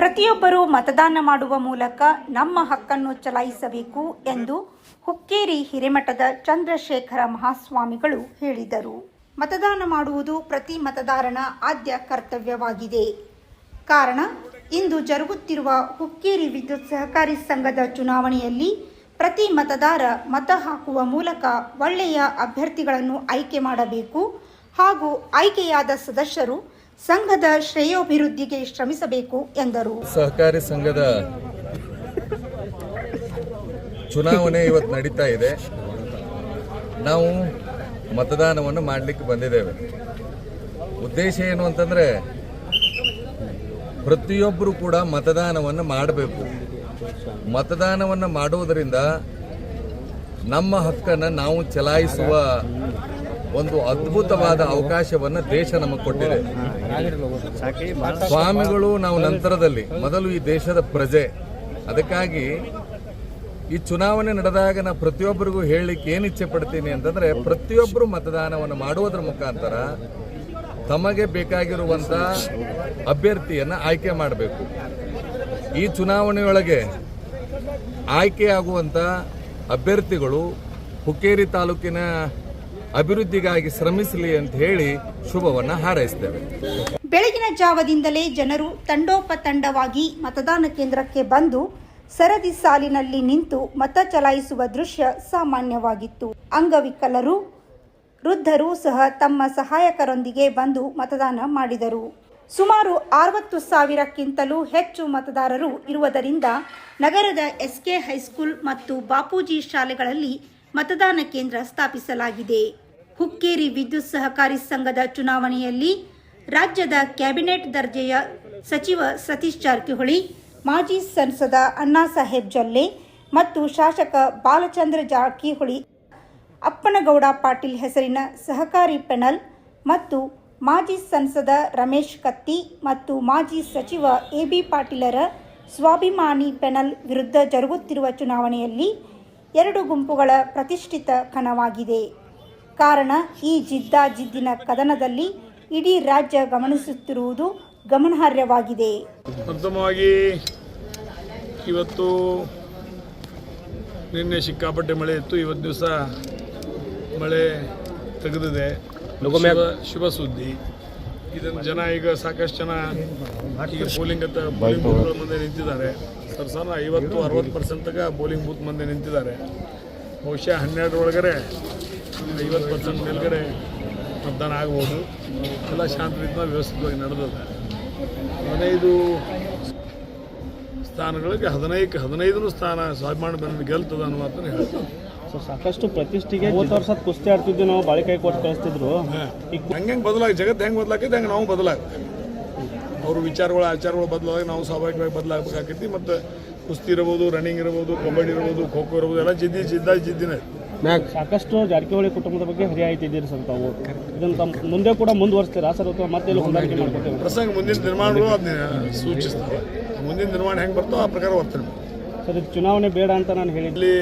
ಪ್ರತಿಯೊಬ್ಬರೂ ಮತದಾನ ಮಾಡುವ ಮೂಲಕ ನಮ್ಮ ಹಕ್ಕನ್ನು ಚಲಾಯಿಸಬೇಕು ಎಂದು ಹುಕ್ಕೇರಿ ಹಿರೇಮಠದ ಚಂದ್ರಶೇಖರ ಮಹಾಸ್ವಾಮಿಗಳು ಹೇಳಿದರು. ಮತದಾನ ಮಾಡುವುದು ಪ್ರತಿ ಮತದಾರನ ಆದ್ಯ ಕರ್ತವ್ಯವಾಗಿದೆ. ಕಾರಣ, ಇಂದು ಜರುಗುತ್ತಿರುವ ಹುಕ್ಕೇರಿ ವಿದ್ಯುತ್ ಸಹಕಾರಿ ಸಂಘದ ಚುನಾವಣೆಯಲ್ಲಿ ಪ್ರತಿ ಮತದಾರ ಮತ ಹಾಕುವ ಮೂಲಕ ಒಳ್ಳೆಯ ಅಭ್ಯರ್ಥಿಗಳನ್ನು ಆಯ್ಕೆ ಮಾಡಬೇಕು ಹಾಗೂ ಆಯ್ಕೆಯಾದ ಸದಸ್ಯರು ಸಂಘದ ಶ್ರೇಯೋಭಿವೃದ್ಧಿಗೆ ಶ್ರಮಿಸಬೇಕು ಎಂದರು. ಸಹಕಾರಿ ಸಂಘದ ಚುನಾವಣೆ ಇವತ್ತು ನಡೀತಾ ಇದೆ. ನಾವು ಮತದಾನವನ್ನು ಮಾಡಲಿಕ್ಕೆ ಬಂದಿದ್ದೇವೆ. ಉದ್ದೇಶ ಏನು ಅಂತಂದ್ರೆ ಪ್ರತಿಯೊಬ್ಬರು ಕೂಡ ಮತದಾನವನ್ನು ಮಾಡಬೇಕು. ಮತದಾನವನ್ನು ಮಾಡುವುದರಿಂದ ನಮ್ಮ ಹಕ್ಕನ್ನು ನಾವು ಚಲಾಯಿಸುವ ಒಂದು ಅದ್ಭುತವಾದ ಅವಕಾಶವನ್ನು ದೇಶ ನಮಗೆ ಕೊಟ್ಟಿದೆ. ಸ್ವಾಮಿಗಳು ನಾವು ನಂತರದಲ್ಲಿ, ಮೊದಲು ಈ ದೇಶದ ಪ್ರಜೆ. ಅದಕ್ಕಾಗಿ ಈ ಚುನಾವಣೆ ನಡೆದಾಗ ನಾನು ಪ್ರತಿಯೊಬ್ಬರಿಗೂ ಹೇಳಲಿಕ್ಕೆ ಏನು ಇಚ್ಛೆ ಪಡ್ತೀನಿ ಅಂತಂದ್ರೆ ಪ್ರತಿಯೊಬ್ಬರು ಮತದಾನವನ್ನು ಮಾಡುವುದರ ಮುಖಾಂತರ ತಮಗೆ ಬೇಕಾಗಿರುವಂತ ಅಭ್ಯರ್ಥಿಯನ್ನ ಆಯ್ಕೆ ಮಾಡಬೇಕು. ಈ ಚುನಾವಣೆಯೊಳಗೆ ಆಯ್ಕೆಯಾಗುವಂತ ಅಭ್ಯರ್ಥಿಗಳು ಹುಕ್ಕೇರಿ ತಾಲೂಕಿನ ಅಭಿವೃದ್ಧಿಗಾಗಿ ಶ್ರಮಿಸಲಿ ಅಂತ ಹೇಳಿ ಶುಭವನ್ನ ಹಾರೈಸ್ತೇವೆ. ಬೆಳಗಿನ ಜಾವದಿಂದಲೇ ಜನರು ತಂಡೋಪತಂಡವಾಗಿ ಮತದಾನ ಕೇಂದ್ರಕ್ಕೆ ಬಂದು ಸರದಿ ಸಾಲಿನಲ್ಲಿ ನಿಂತು ಮತ ಚಲಾಯಿಸುವ ದೃಶ್ಯ ಸಾಮಾನ್ಯವಾಗಿತ್ತು. ಅಂಗವಿಕಲರು, ವೃದ್ಧರು ಸಹ ತಮ್ಮ ಸಹಾಯಕರೊಂದಿಗೆ ಬಂದು ಮತದಾನ ಮಾಡಿದರು. ಸುಮಾರು ಅರವತ್ತು ಸಾವಿರಕ್ಕಿಂತಲೂ ಹೆಚ್ಚು ಮತದಾರರು ಇರುವುದರಿಂದ ನಗರದ ಎಸ್ಕೆ ಹೈಸ್ಕೂಲ್ ಮತ್ತು ಬಾಪೂಜಿ ಶಾಲೆಗಳಲ್ಲಿ ಮತದಾನ ಕೇಂದ್ರ ಸ್ಥಾಪಿಸಲಾಗಿದೆ. ಹುಕ್ಕೇರಿ ವಿದ್ಯುತ್ ಸಹಕಾರಿ ಸಂಘದ ಚುನಾವಣೆಯಲ್ಲಿ ರಾಜ್ಯದ ಕ್ಯಾಬಿನೆಟ್ ದರ್ಜೆಯ ಸಚಿವ ಸತೀಶ್ ಜಾರಕಿಹೊಳಿ, ಮಾಜಿ ಸಂಸದ ಅಣ್ಣಾ ಸಾಹೇಬ್ ಜೊಲ್ಲೆ ಮತ್ತು ಶಾಸಕ ಬಾಲಚಂದ್ರ ಜಾರಕಿಹೊಳಿ, ಅಪ್ಪನಗೌಡ ಪಾಟೀಲ್ ಹೆಸರಿನ ಸಹಕಾರಿ ಪೆನಲ್ ಮತ್ತು ಮಾಜಿ ಸಂಸದ ರಮೇಶ್ ಕತ್ತಿ ಮತ್ತು ಮಾಜಿ ಸಚಿವ ಎ ಬಿ ಪಾಟೀಲರ ಸ್ವಾಭಿಮಾನಿ ಪೆನಲ್ ವಿರುದ್ಧ ಜರುಗುತ್ತಿರುವ ಚುನಾವಣೆಯಲ್ಲಿ ಎರಡು ಗುಂಪುಗಳ ಪ್ರತಿಷ್ಠಿತ ಕಣವಾಗಿದೆ. ಕಾರಣ ಈ ಜಿದ್ದಾಜಿದ್ದಿನ ಕದನದಲ್ಲಿ ಇಡೀ ರಾಜ್ಯ ಗಮನಿಸುತ್ತಿರುವುದು ಗಮನಾರ್ಹವಾಗಿದೆ. ಪ್ರಥಮವಾಗಿ ಇವತ್ತು ನಿನ್ನೆ ಸಿಕ್ಕಾಪಟ್ಟೆ ಮಳೆ ಇತ್ತು. ಇವತ್ತು ದಿವಸ ಮಳೆ ತೆಗೆದಿದೆ. ಶುಭ ಶುಭ ಸುದ್ದಿ ಇದನ್ನು ಜನ ಈಗ ಸಾಕಷ್ಟು ಜನ ಈಗ ಬೌಲಿಂಗ್ ಅಂತ ಬೌಲಿಂಗ್ ಬೂತ್ಗಳ ಮುಂದೆ ನಿಂತಿದ್ದಾರೆ. ಸರ್ ಸರ್ ಐವತ್ತು ಅರವತ್ತು ಪರ್ಸೆಂಟ್ ತಗ ಬೌಲಿಂಗ್ ಬೂತ್ ಮುಂದೆ ನಿಂತಿದ್ದಾರೆ. ಬಹುಶಃ ಹನ್ನೆರಡು ಒಳಗಡೆ ಐವತ್ತು ಪರ್ಸೆಂಟ್ ಮೇಲ್ಗಡೆ ಮತದಾನ ಆಗ್ಬೋದು. ಎಲ್ಲ ಶಾಂತ ರೀತಿಯ ವ್ಯವಸ್ಥಿತವಾಗಿ ನಡೆದಿದೆ. ಹದಿನೈದು ಸ್ಥಾನಗಳಿಗೆ ಹದಿನೈದು ಹದಿನೈದು ಸ್ಥಾನ ಸ್ವಾಭಿಮಾನ ಬಂದು ಗೆಲ್ತದ ಅನ್ನೋ ಮಾತನ್ನು ಹೇಳ್ತಾರೆ ಸೊ ಸಾಕಷ್ಟು ಪ್ರತಿಷ್ಠೆಗೆ ಮೂವತ್ತು ವರ್ಷದ ಕುಸ್ತಿ ಆಡ್ತಿದ್ವಿ ನಾವು ಬಾಳಿಕಾಯಿ ಕೊಟ್ಟು ಕಳಿಸ್ತಿದ್ರು. ಈಗ ಹಂಗೆ ಹೆಂಗೆ ಬದಲಾಗಿ ಜಗತ್ತು ಹೆಂಗೆ ಬದಲಾಕೈತೆ ಹೆಂಗೆ ನಾವು ಬದಲಾಗ್ತೇವೆ. ಅವ್ರ ವಿಚಾರಗಳು ಆಚಾರಗಳು ಬದಲಾಗಿ ನಾವು ಸ್ವಾಭಾವಿಕವಾಗಿ ಬದಲಾಗಬೇಕಾಗಿತ್ತು ಮತ್ತು ಕುಸ್ತಿ ಇರ್ಬೋದು ರನ್ನಿಂಗ್ ಇರ್ಬೋದು ಕಬಡ್ಡಿ ಇರ್ಬೋದು ಖೋ ಖೋ ಇರ್ಬೋದು ಎಲ್ಲ ಜಿದ್ದಿ ಜಿದ್ದ ಜಿದ್ದಿನೇ. ಸಾಕಷ್ಟು ಜಾರಕಿಹೊಳಿ ಕುಟುಂಬದ ಬಗ್ಗೆ ಹರಿಯಾಯ್ತಿದ್ದೀರಿ ಸರ್ ತಾವು ಇದನ್ನು ತಮ್ಮ ಮುಂದೆ ಕೂಡ ಮುಂದುವರಿಸ್ತೀರಾ? ಸರ್ ಅಥವಾ ಮತ್ತೆ ಎಲ್ಲ ಹೊಂದಾಣಿಕೆ ಮಾಡ್ಕೊತೇವೆ ಪ್ರಸಂಗ ಮುಂದಿನ ನಿರ್ಮಾಣಗಳು ಅದನ್ನ ಸೂಚಿಸ್ತವೆ. ಮುಂದಿನ ನಿರ್ಮಾಣ ಹೆಂಗೆ ಬರ್ತೋ ಆ ಪ್ರಕಾರ ಮಾಡ್ತೀವಿ. ಸರ್ ಇದು ಚುನಾವಣೆ ಬೇಡ ಅಂತ ನಾನು ಹೇಳಿದ್ದೆ. ಇಲ್ಲಿ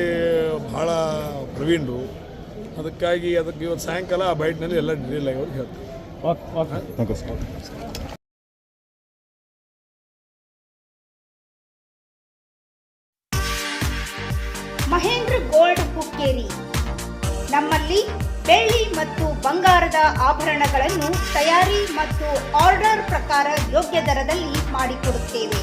ಭಾಳ ಪ್ರವೀಣರು. ಅದಕ್ಕಾಗಿ ಅದಕ್ಕೆ ಇವತ್ತು ಸಾಯಂಕಾಲ ಆ ಬೈಟ್ನಲ್ಲಿ ಎಲ್ಲ ಡಿಟೇಲ್ ಆಗಿ ಅವ್ರಿಗೆ ಹೇಳ್ತಾರೆ. Okay okay. Mahendra gold Hukkeri ನಮ್ಮಲ್ಲಿ ಬೆಳ್ಳಿ ಮತ್ತು ಬಂಗಾರದ ಆಭರಣಗಳನ್ನು ತಯಾರಿ ಮತ್ತು ಆರ್ಡರ್ ಪ್ರಕಾರ ಯೋಗ್ಯ ದರದಲ್ಲಿ ಮಾಡಿಕೊಡುತ್ತೇವೆ.